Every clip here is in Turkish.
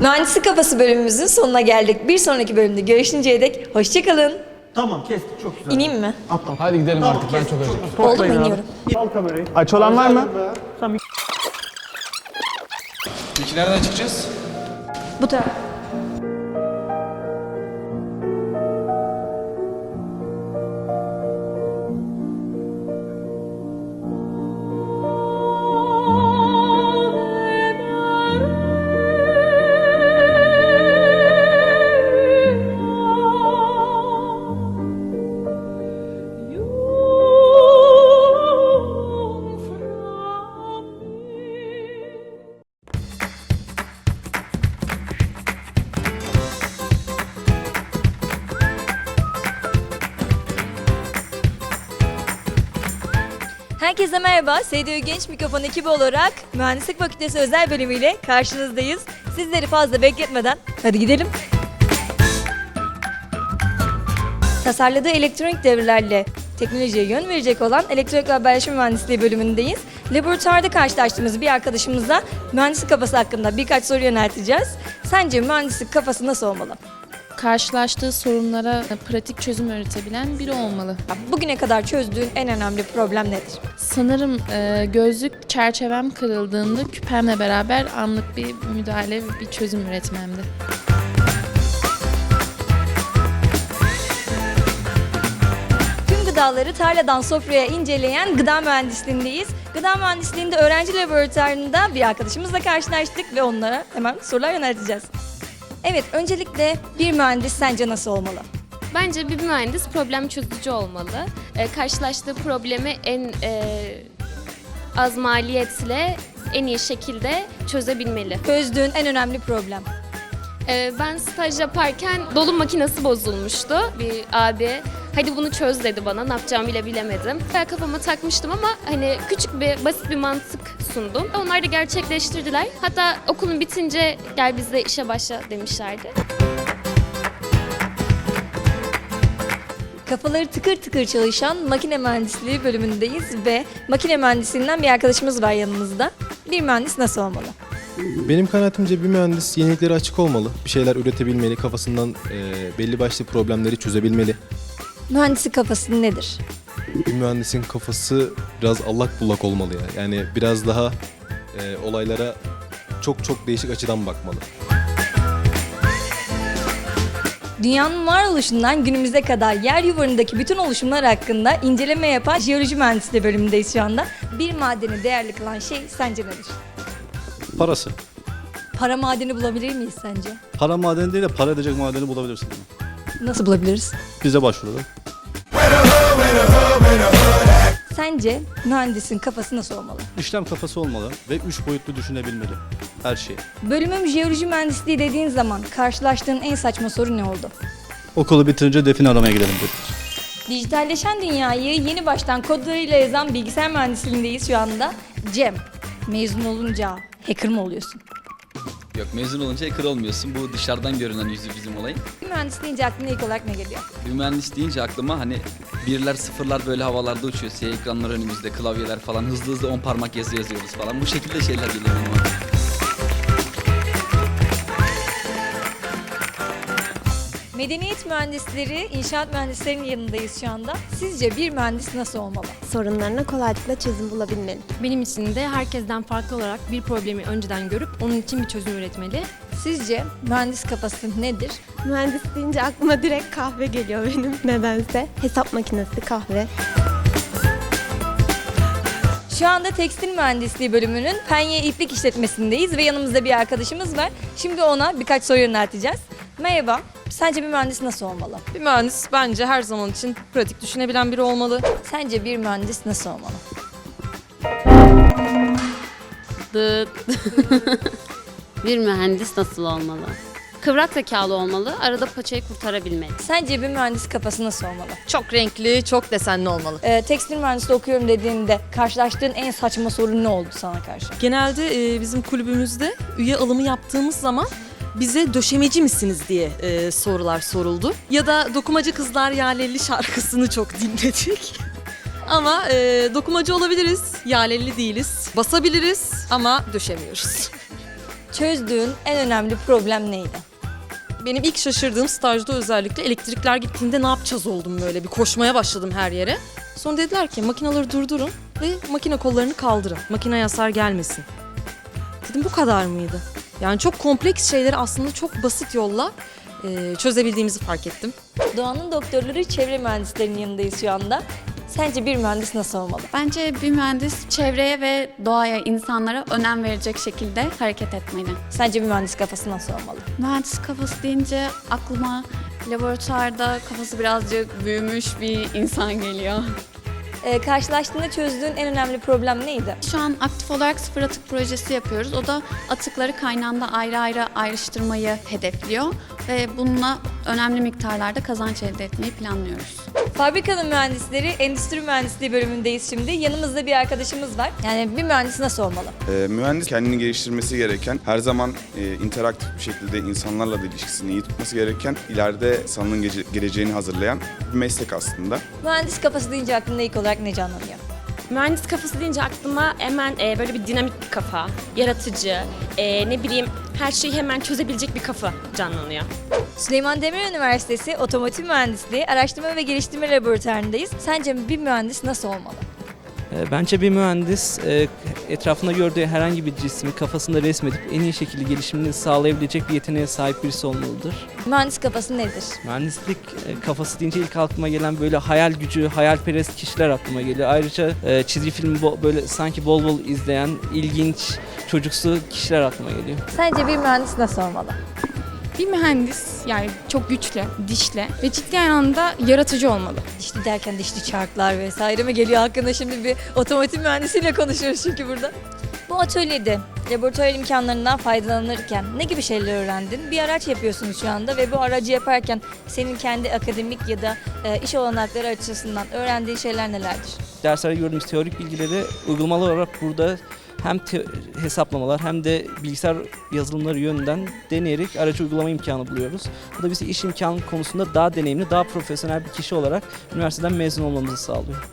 Mühendislik Kafası bölümümüzün sonuna geldik. Bir sonraki bölümde görüşünceye dek hoşçakalın. Tamam kestik çok güzel. İneyim mi? Atla. Hadi gidelim Tamam, artık ben çok güzel. acıktım. Oldu abi. yiyorum. Al kamerayı. Aç olan var mı? Tamam. Peki nereden çıkacağız? Bu taraf. Herkese merhaba. SDÖ Genç Mikrofon ekibi olarak Mühendislik Fakültesi özel bölümüyle karşınızdayız. Sizleri fazla bekletmeden hadi gidelim. Tasarladığı elektronik devrelerle teknolojiye yön verecek olan Elektronik Haberleşme Mühendisliği bölümündeyiz. Laboratuvarda karşılaştığımız bir arkadaşımızla mühendislik kafası hakkında birkaç soru yönelteceğiz. Sence mühendislik kafası nasıl olmalı? Karşılaştığı sorunlara pratik çözüm üretebilen biri olmalı. Bugüne kadar çözdüğün en önemli problem nedir? Sanırım e, gözlük çerçevem kırıldığında küpemle beraber anlık bir müdahale ve bir çözüm üretmemdi. Tüm gıdaları tarladan sofraya inceleyen gıda mühendisliğindeyiz. Gıda mühendisliğinde öğrenci laboratuvarında bir arkadaşımızla karşılaştık ve onlara hemen sorular yönelteceğiz. Evet, öncelikle bir mühendis sence nasıl olmalı? Bence bir mühendis problem çözücü olmalı. Ee, karşılaştığı problemi en e, az maliyetle en iyi şekilde çözebilmeli. Çözdüğün en önemli problem. Ee, ben staj yaparken dolum makinesi bozulmuştu. Bir abi hadi bunu çöz dedi bana ne yapacağımı bile bilemedim. Ben kafama takmıştım ama hani küçük bir basit bir mantık sundum. Onlar da gerçekleştirdiler. Hatta okulun bitince gel bizde işe başla demişlerdi. Kafaları tıkır tıkır çalışan makine mühendisliği bölümündeyiz ve makine mühendisliğinden bir arkadaşımız var yanımızda. Bir mühendis nasıl olmalı? Benim kanaatimce bir mühendis yeniliklere açık olmalı. Bir şeyler üretebilmeli, kafasından e, belli başlı problemleri çözebilmeli. Mühendislik kafası nedir? Bir mühendisin kafası biraz allak bullak olmalı ya. Yani biraz daha e, olaylara çok çok değişik açıdan bakmalı. Dünyanın varoluşundan günümüze kadar yer yuvarındaki bütün oluşumlar hakkında inceleme yapan jeoloji mühendisliği bölümündeyiz şu anda. Bir madeni değerli kılan şey sence nedir? Parası. Para madeni bulabilir miyiz sence? Para madeni değil de para edecek madeni bulabilirsin. Nasıl bulabiliriz? Bize başvuralım. Sence mühendisin kafası nasıl olmalı? İşlem kafası olmalı ve üç boyutlu düşünebilmeli. Her şeyi. Bölümüm jeoloji mühendisliği dediğin zaman karşılaştığın en saçma soru ne oldu? Okulu bitirince define aramaya gidelim dedik. Dijitalleşen dünyayı yeni baştan kodlarıyla yazan bilgisayar mühendisliğindeyiz şu anda. Cem, mezun olunca hacker mı oluyorsun? Yok mezun olunca hacker olmuyorsun. Bu dışarıdan görünen yüzü bizim olayın. Mühendis deyince aklına ilk olarak ne geliyor? Bir mühendis deyince aklıma hani birler sıfırlar böyle havalarda uçuyor. Siyah ekranlar önümüzde, klavyeler falan. Hızlı hızlı on parmak yazı yazıyoruz falan. Bu şekilde şeyler geliyor benim aklıma. Medeniyet mühendisleri, inşaat mühendislerinin yanındayız şu anda. Sizce bir mühendis nasıl olmalı? sorunlarına kolaylıkla çözüm bulabilmeli. Benim için de herkesten farklı olarak bir problemi önceden görüp onun için bir çözüm üretmeli. Sizce mühendis kafası nedir? Mühendis deyince aklıma direkt kahve geliyor benim nedense. Hesap makinesi, kahve. Şu anda tekstil mühendisliği bölümünün Penye İplik işletmesindeyiz ve yanımızda bir arkadaşımız var. Şimdi ona birkaç soru yönelteceğiz. Merhaba, sence bir mühendis nasıl olmalı? Bir mühendis bence her zaman için pratik düşünebilen biri olmalı. Sence bir mühendis nasıl olmalı? Dıt. bir mühendis nasıl olmalı? Kıvrak zekalı olmalı, arada paçayı kurtarabilmeli. Sence bir mühendis kafası nasıl olmalı? Çok renkli, çok desenli olmalı. Ee, tekstil mühendisliği okuyorum dediğinde karşılaştığın en saçma sorun ne oldu sana karşı? Genelde e, bizim kulübümüzde üye alımı yaptığımız zaman bize döşemeci misiniz diye e, sorular soruldu. Ya da dokumacı kızlar yalelli şarkısını çok dinledik. Ama e, dokumacı olabiliriz, yalelli değiliz. Basabiliriz ama döşemiyoruz. çözdüğün en önemli problem neydi? Benim ilk şaşırdığım stajda özellikle elektrikler gittiğinde ne yapacağız oldum böyle. Bir koşmaya başladım her yere. Sonra dediler ki makineleri durdurun ve makine kollarını kaldırın. Makineye hasar gelmesin. Dedim bu kadar mıydı? Yani çok kompleks şeyleri aslında çok basit yolla e, çözebildiğimizi fark ettim. Doğanın doktorları çevre mühendislerinin yanındayız şu anda. Sence bir mühendis nasıl olmalı? Bence bir mühendis çevreye ve doğaya, insanlara önem verecek şekilde hareket etmeli. Sence bir mühendis kafası nasıl olmalı? Mühendis kafası deyince aklıma laboratuvarda kafası birazcık büyümüş bir insan geliyor. Ee, karşılaştığında çözdüğün en önemli problem neydi? Şu an aktif olarak sıfır atık projesi yapıyoruz. O da atıkları kaynağında ayrı ayrı ayrıştırmayı hedefliyor ve bununla önemli miktarlarda kazanç elde etmeyi planlıyoruz. Fabrikanın mühendisleri endüstri mühendisliği bölümündeyiz şimdi. Yanımızda bir arkadaşımız var. Yani bir mühendis nasıl olmalı? Ee, mühendis kendini geliştirmesi gereken, her zaman e, interaktif bir şekilde insanlarla da ilişkisini iyi tutması gereken, ileride sanının gece- geleceğini hazırlayan bir meslek aslında. Mühendis kafası deyince aklında ilk olarak ne canlanıyor? Mühendis kafası deyince aklıma hemen e, böyle bir dinamik bir kafa, yaratıcı, e, ne bileyim her şeyi hemen çözebilecek bir kafa canlanıyor. Süleyman Demirel Üniversitesi Otomotiv Mühendisliği Araştırma ve Geliştirme Laboratuvarı'ndayız. Sence bir mühendis nasıl olmalı? Ee, Bence bir mühendis e, etrafında gördüğü herhangi bir cismi kafasında resmedip en iyi şekilde gelişimini sağlayabilecek bir yeteneğe sahip birisi olmalıdır. Mühendis kafası nedir? Mühendislik e, kafası deyince ilk aklıma gelen böyle hayal gücü, hayalperest kişiler aklıma geliyor. Ayrıca e, çizgi filmi böyle sanki bol bol izleyen, ilginç, çocuksu kişiler aklıma geliyor. Sence bir mühendis nasıl olmalı? Bir mühendis yani çok güçlü, dişli ve ciddi anlamda yaratıcı olmalı. Dişli derken dişli çarklar vesaire mi geliyor hakkında şimdi bir otomotiv mühendisiyle konuşuyoruz çünkü burada. Bu atölyede laboratuvar imkanlarından faydalanırken ne gibi şeyler öğrendin? Bir araç yapıyorsunuz şu anda ve bu aracı yaparken senin kendi akademik ya da e, iş olanakları açısından öğrendiğin şeyler nelerdir? Derslerde gördüğümüz teorik bilgileri uygulamalı olarak burada hem te- hesaplamalar hem de bilgisayar yazılımları yönünden deneyerek araç uygulama imkanı buluyoruz. Bu da bize iş imkanı konusunda daha deneyimli, daha profesyonel bir kişi olarak üniversiteden mezun olmamızı sağlıyor.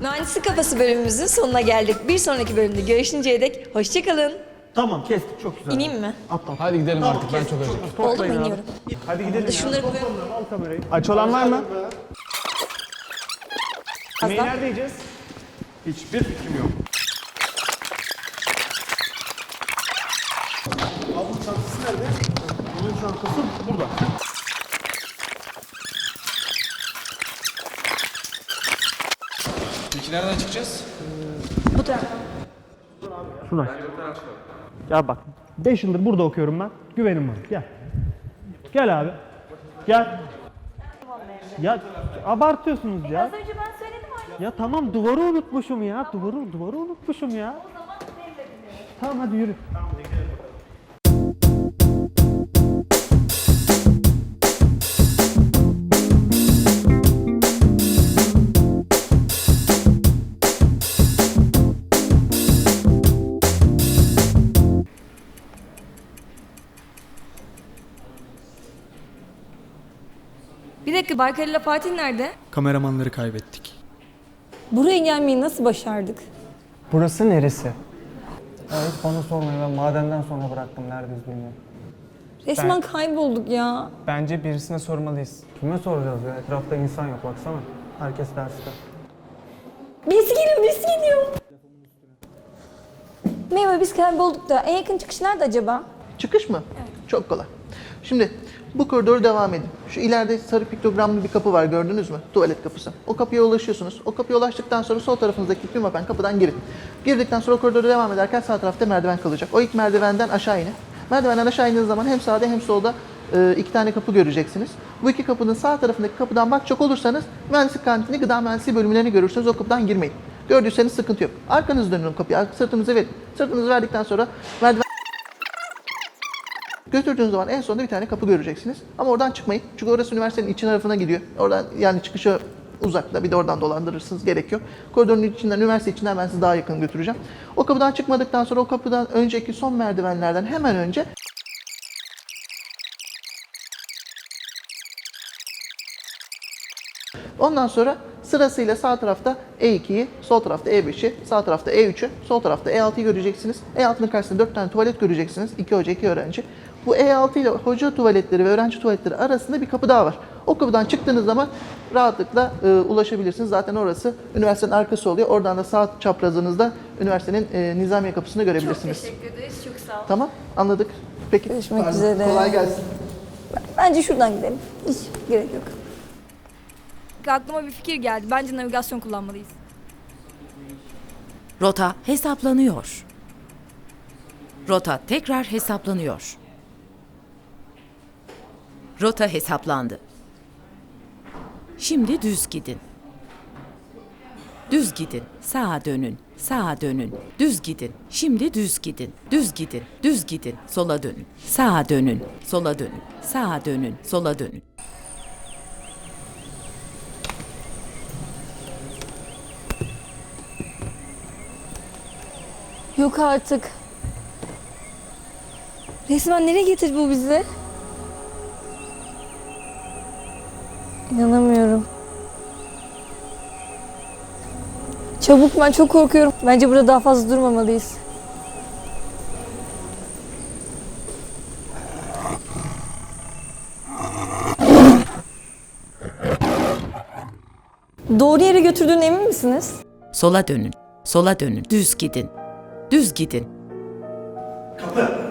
Mühendislik Kafası bölümümüzün sonuna geldik. Bir sonraki bölümde görüşünceye dek hoşçakalın. Tamam kestik çok güzel. İneyim mi? Atla. Hadi gidelim artık ben çok acıktım. Oldu mu iniyorum? Hadi gidelim. Şunları koyalım. Al kamerayı. Aç olan var mı? Azdan. Nerede yiyeceğiz? Hiçbir fikrim yok. Çantası burada. Peki nereden çıkacağız? Bu taraf. Şuradan. Ya bak 5 yıldır burada okuyorum ben. Güvenin bana. Gel. Gel abi. Gel. Ya abartıyorsunuz ya. önce ben söyledim aynı. Ya tamam duvarı unutmuşum ya. Duvarı duvarı unutmuşum ya. Tamam hadi yürü. Bir Baykal ile Fatih nerede? Kameramanları kaybettik. Buraya gelmeyi nasıl başardık? Burası neresi? Ya hiç bana sormayın ben madenden sonra bıraktım neredeyiz bilmiyorum. Resmen kaybolduk ya. Bence birisine sormalıyız. Kime soracağız ya? Etrafta insan yok baksana. Herkes derste. Birisi geliyor, birisi geliyor. Merhaba biz kaybolduk da en yakın çıkış nerede acaba? Çıkış mı? Çok kolay. Şimdi bu koridoru devam edin. Şu ileride sarı piktogramlı bir kapı var gördünüz mü? Tuvalet kapısı. O kapıya ulaşıyorsunuz. O kapıya ulaştıktan sonra sol tarafınızdaki pimapen kapıdan girin. Girdikten sonra koridoru devam ederken sağ tarafta merdiven kalacak. O ilk merdivenden aşağı inin. Merdivenden aşağı indiğiniz zaman hem sağda hem solda e, iki tane kapı göreceksiniz. Bu iki kapının sağ tarafındaki kapıdan bakacak olursanız mühendislik kantini, gıda mühendisliği bölümlerini görürsünüz. O kapıdan girmeyin. Gördüyseniz sıkıntı yok. Arkanızı dönün kapıya. Sırtınızı verin. Sırtınızı verdikten sonra merdiven Götürdüğünüz zaman en sonunda bir tane kapı göreceksiniz. Ama oradan çıkmayın. Çünkü orası üniversitenin içi tarafına gidiyor. Oradan yani çıkışı uzakta. Bir de oradan dolandırırsınız gerekiyor. Koridorun içinden, üniversite içinden ben sizi daha yakın götüreceğim. O kapıdan çıkmadıktan sonra o kapıdan önceki son merdivenlerden hemen önce Ondan sonra Sırasıyla sağ tarafta E2'yi, sol tarafta E5'i, sağ tarafta E3'ü, sol tarafta E6'yı göreceksiniz. E6'nın karşısında 4 tane tuvalet göreceksiniz. 2 hoca, 2 öğrenci. Bu E6 ile hoca tuvaletleri ve öğrenci tuvaletleri arasında bir kapı daha var. O kapıdan çıktığınız zaman rahatlıkla e, ulaşabilirsiniz. Zaten orası üniversitenin arkası oluyor. Oradan da sağ çaprazınızda üniversitenin e, Nizamiye kapısını görebilirsiniz. teşekkür ederiz. Çok sağ olun. Tamam, anladık. Peki. Görüşmek pardon. üzere. Kolay gelsin. Bence şuradan gidelim. Hiç gerek yok. Aklıma bir fikir geldi. Bence navigasyon kullanmalıyız. Rota hesaplanıyor. Rota tekrar hesaplanıyor. Rota hesaplandı. Şimdi düz gidin. Düz gidin. Sağa dönün. Sağa dönün. Düz gidin. Şimdi düz gidin. Düz gidin. Düz gidin. Sola dönün. Sağa dönün. Sola dönün. Sağa dönün. Sola dönün. Yok artık. Resmen nereye getirdi bu bizi? İnanamıyorum. Çabuk ben çok korkuyorum. Bence burada daha fazla durmamalıyız. Doğru yere götürdüğüne emin misiniz? Sola dönün. Sola dönün. Düz gidin. Düz gidin. Kapı.